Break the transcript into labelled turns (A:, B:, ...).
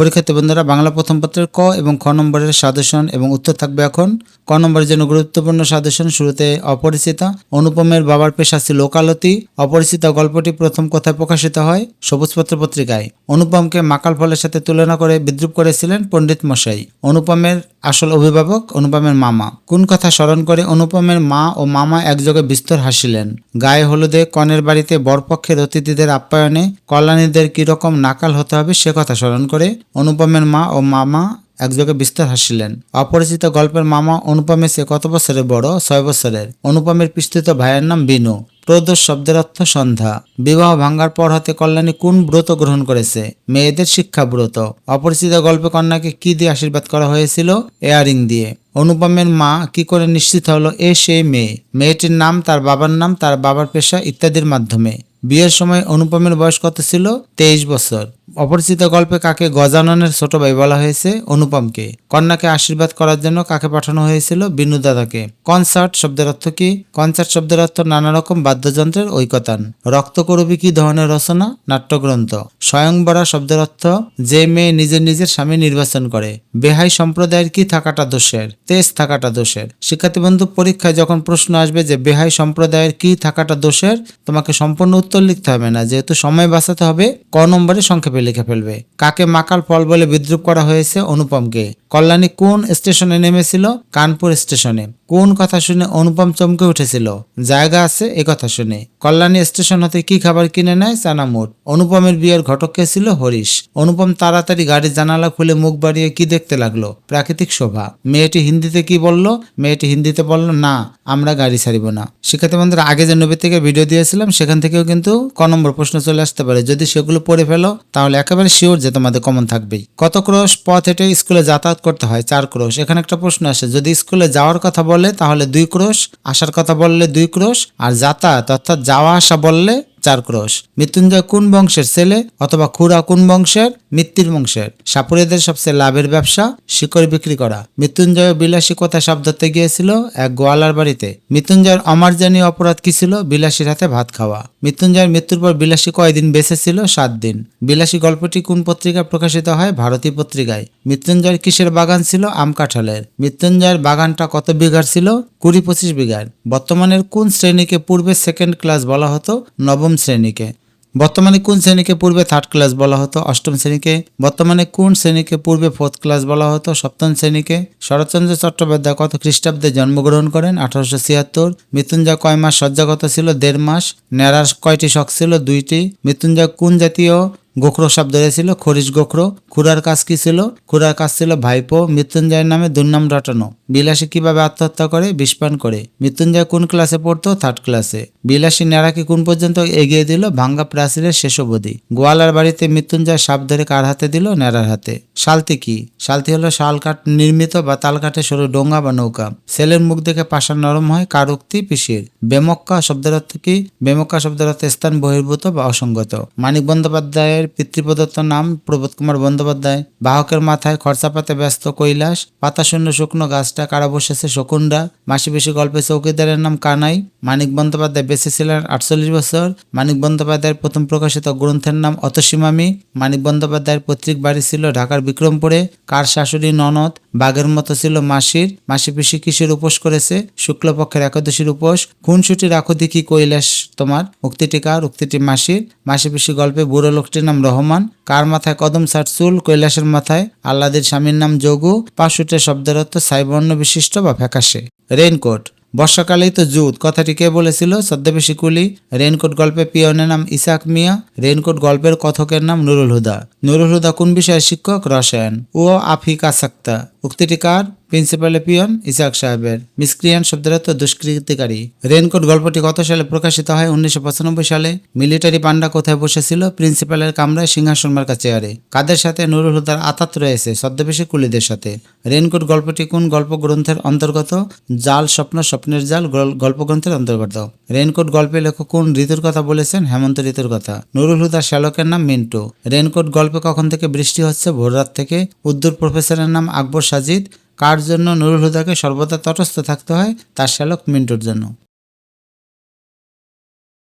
A: পরীক্ষার্থী বন্ধুরা, বাংলা প্রথম পত্রের ক এবং খ নম্বরের সাজেশন এবং উত্তর থাকবে এখন। ক নম্বরের জন্য গুরুত্বপূর্ণ সাজেশন, শুরুতে অপরিচিতা, অনুপমের বাবার পেশা ছিল ওকালতি অপরিচিতা গল্পটি প্রথম কোথায় প্রকাশিত হয় সবুজপত্র পত্রিকায়। অনুপমকে মাকাল ফলের সাথে তুলনা করে বিদ্রুপ করেছিলেন পণ্ডিত মশাই। অনুপমের আসল অভিভাবক অনুপমের মামা। কোন কথা স্মরণ করে অনুপমের মা ও মামা একযোগে বিস্তর হাসিলেন। গায়ে হলুদে কনের বাড়িতে বরপক্ষের অতিথিদের আপ্যায়নে কল্যাণীদের কীরকম নাকাল হতে হবে সে কথা স্মরণ করে অনুপমের মা ও মামা একযোগে বিস্তর হাসিলেন। অপরিচিত গল্পের মামা অনুপমের সে কত বছরের বড়? ছয় বছরের। অনুপমের পিস্তিত ভাইয়ের নাম বিনু। প্রদোষ শব্দের অর্থ সন্ধ্যা। বিবাহ ভাঙ্গার পর হতে কল্যাণী কোন ব্রত গ্রহণ করেছে? মেয়েদের শিক্ষা ব্রত। অপরিচিত গল্পে কন্যাকে কি দিয়ে আশীর্বাদ করা হয়েছিল? এয়ারিং দিয়ে। অনুপমের মা কি করে নিশ্চিত হলো? এ সেই মেয়ে। মেয়েটির নাম, তার বাবার নাম, তার বাবার পেশা ইত্যাদির মাধ্যমে। বিয়ের সময় অনুপমের বয়স কত ছিল? তেইশ বছর। অপরিচিত গল্পে কাকে গজাননের ছোট ভাই বলা হয়েছে অনুপমকে। কন্যাকে আশীর্বাদ করার জন্য কাকে পাঠানো হয়েছিল বিনু দাদাকে কনসার্ট শব্দের অর্থ কি? কনসার্ট শব্দের অর্থ নানা রকম বাদ্যযন্ত্রের ঐকতান। রক্তকরবী কি ধরনের রচনা? নাট্যগ্রন্থ। স্বয়ংবরা শব্দের অর্থ যে মেয়ে নিজের নিজের স্বামী নির্বাচন করে। বেহাই সম্প্রদায়ের কি থাকাটা দোষের? তেজ থাকাটা দোষের। শিক্ষার্থী বন্ধু, পরীক্ষায় যখন প্রশ্ন আসবে যে বেহাই সম্প্রদায়ের কি থাকাটা দোষের, তোমাকে সম্পূর্ণ উত্তর লিখতে হবে না। যেহেতু সময় বাঁচাতে হবে, ক নম্বরে সংক্ষেপে লিখে ফেলবে। কাকে মাকাল ফল বলে বিদ্রুপ করা হয়েছে? অনুপমকে। কল্যাণী কোন স্টেশনে নেমেছিল? কানপুর স্টেশনে। কোন কথা শুনে অনুপম চমকে উঠেছিল? জায়গা আছে, এ কথা শুনে। কল্যাণী স্টেশন হতে কি খাবার কিনে নেয়? চানামুট। অনুপমের বিয়ের ঘটক কে ছিল? হরিশ। অনুপম তাড়াতাড়ি গাড়ির জানালা খুলে মুখ বাড়িয়ে কি দেখতে লাগল? প্রাকৃতিক শোভা। মেয়েটি হিন্দিতে কি বলল? মেয়েটি হিন্দিতে বলল, না, আমরা গাড়ি ছাড়িব না। শিক্ষার্থী বন্ধুরা, আগে যে নবী থেকে ভিডিও দিয়েছিলাম, সেখান থেকেও কিন্তু ক নম্বর প্রশ্ন চলে আসতে পারে। যদি সেগুলো পড়ে ফেলো, তাহলে একেবারে শিওর যে তোমাদের কমন থাকবেই। কত ক্রোশ পথ হেঁটে স্কুলে যাতায়াত করতে হয়, চার ক্রোশ। এখানে একটা প্রশ্ন আসে, যদি স্কুলে যাওয়ার কথা বলে, তাহলে দুই ক্রোশ, আসার কথা বললে দুই ক্রোশ, আর যাতায়াত, অর্থাৎ যাওয়া আসা বললে চার ক্রোশ। মৃত্যুঞ্জয় কোন বংশের ছেলে অথবা খুরা কোন বংশের? মৃত্যুর বংশের সাপুরেদের সবচেয়ে লাভের ব্যবসা, শিকড় বিক্রি করা। মৃত্যুঞ্জয় বিলাসী কোথায় সাপ ধরতে গিয়েছিল এক গোয়ালার বাড়িতে। মৃত্যুঞ্জয়ের অমার্জনীয় অপরাধ কি ছিল? বিলাসীর হাতে ভাত খাওয়া। মৃত্যুঞ্জয়ের মৃত্যুর পর বিলাসী কয়দিন বেঁচে ছিল? সাত দিন। বিলাসী গল্পটি কোন পত্রিকায় প্রকাশিত হয়? ভারতী পত্রিকায়। মৃত্যুঞ্জয়ের কিসের বাগান ছিল? আম কাঁঠালের। মৃত্যুঞ্জয়ের বাগানটা কত বিঘার ছিল? কুড়ি পঁচিশ বিঘার। বর্তমানের কোন শ্রেণীকে পূর্বে সেকেন্ড ক্লাস বলা হতো? নবম শ্রেণীকে। বর্তমানে কোন শ্রেণীকে পূর্বে থার্ড ক্লাস বলা হতো? অষ্টম শ্রেণীকে। বর্তমানে কোন শ্রেণীকে পূর্বে ফোর্থ ক্লাস বলা হতো? সপ্তম শ্রেণীকে। শরৎচন্দ্র চট্টোপাধ্যায় কত খ্রিস্টাব্দে জন্মগ্রহণ করেন? আঠারোশো ছিয়াত্তর। মৃত্যুঞ্জয় কয় মাস শয্যাগত ছিল? দেড় মাস। ন্যাড়ার কয়টি শখ ছিল? দুইটি। মৃত্যুঞ্জয় কোন জাতীয় গোখরো সাপ ধরেছিল খরিশ গোখরো। খুড়ার কাজ কি ছিল? খুড়ার কাজ ছিল ভাইপো। মৃত্যুঞ্জয়ের নামে দুর্নাম রটানো। বিলাসী কীভাবে আত্মহত্যা করে? বিষপান করে। মৃত্যুঞ্জয় কোন ক্লাসে পড়তো? থার্ড ক্লাসে বিলাসী ন্যাড়াকে কোন পর্যন্ত এগিয়ে দিল? ভাঙ্গা প্রাচীরের শেষ অবধি গোয়ালার বাড়িতে মৃত্যুঞ্জয় সাপ ধরে কার হাতে দিল? ন্যাড়ার হাতে। শালতি কি? শালতি হলো শাল কাঠ নির্মিত বা তাল কাঠে সরু ডোঙ্গা বা নৌকা। ছেলের মুখ দেখে পাশা নরম হয়, কার উক্তি? পিসির। বেমক্কা শব্দের অর্থ কি? বেমক্কা শব্দের অর্থ স্থান বহির্ভূত বা অসঙ্গত। মানিক বন্দ্যোপাধ্যায়ের পিতৃপ্রদত্ত নাম প্রবোধ কুমার বন্দ্যোপাধ্যায়। বাহকের মাথায় খরচাপাতে ব্যস্ত কৈলাস। পাতা শূন্য শুকনো গাছটা কারা বসেছে? শকুনরা। মাসি বেশি গল্পে চৌকিদারের নাম কানাই। মানিক বন্দ্যোপাধ্যায় বেঁচে ছিলেন আটচল্লিশ বছর। মানিক বন্দ্যোপাধ্যায়ের প্রথম প্রকাশিত গ্রন্থের নাম অতসীমামি। মানিক বন্দ্যোপাধ্যায়ের পৈতৃক বাড়ি ছিল ঢাকার বিক্রমপুরে। কার শাশুড়ি ননদ? বাঘের মতো ছিল মাসির। মাসি পিসি কিসের উপোস করেছে? শুক্লপক্ষের একাদশীর উপোস? খুনসুটি রাখো দেখি কৈলাস তোমার? উক্তিটি কার? উক্তিটি মাসির। মাসি পিসি গল্পে বুড়ো লোকটির নাম রহমান। কার মাথায় কদম চুল? কৈলাসের মাথায়। আল্লাদের স্বামীর নাম যোগু। পাশুটে শব্দের অর্থ সাইবর্ণ বিশিষ্ট বা ফ্যাকাশে। রেইনকোট। বর্ষাকালেই তো জুত। কথাটি কে বলেছিল? ছদ্মবেশী কুলি। রেইনকোট গল্পে পিয়নের নাম ইসাক মিয়া। রেইনকোট গল্পের কথকের নাম নুরুল হুদা। নুরুল হুদা কোন বিষয়ের শিক্ষক? রসায়ন। ও আফিকা সাক্তা উক্তিটি কার? প্রিন্সিপাল পিয়ন ইসাক সাহেবের। মিসক্রিয়ান শব্দের অর্থ দুষ্কৃতিকারী। রেনকোট গল্পটি কত সালে প্রকাশিত হয়? উনিশশো পঁচানব্বই সালে। মিলিটারি পান্ডা কোথায় বসেছিল? প্রিন্সিপালের কামরায় সিংহাসন মার্কা চেয়ারে। কাদের সাথে? নুরুল হুদার আতাত রয়েছে। ছদ্মবেশী কুলিদের সাথে। রেনকোট গল্পটি কোন গল্প গ্রন্থের অন্তর্গত? জাল স্বপ্ন, স্বপ্নের জাল গল- গল্প গ্রন্থের অন্তর্গত। রেইনকোট গল্পে লেখক কোন ঋতুর কথা বলেছেন? হেমন্ত ঋতুর কথা। নুরুল হুদার শ্যালকের নাম মিন্টু। রেনকোট গল্পে কখন থেকে বৃষ্টি হচ্ছে? ভোররাত থেকে। উদ্দুর প্রফেসরের নাম আকবর সাজিদ কার জন্য নুরুল হুদাকে সর্বদা তটস্থ থাকতে হয় তার শ্যালক মিন্টুর জন্য।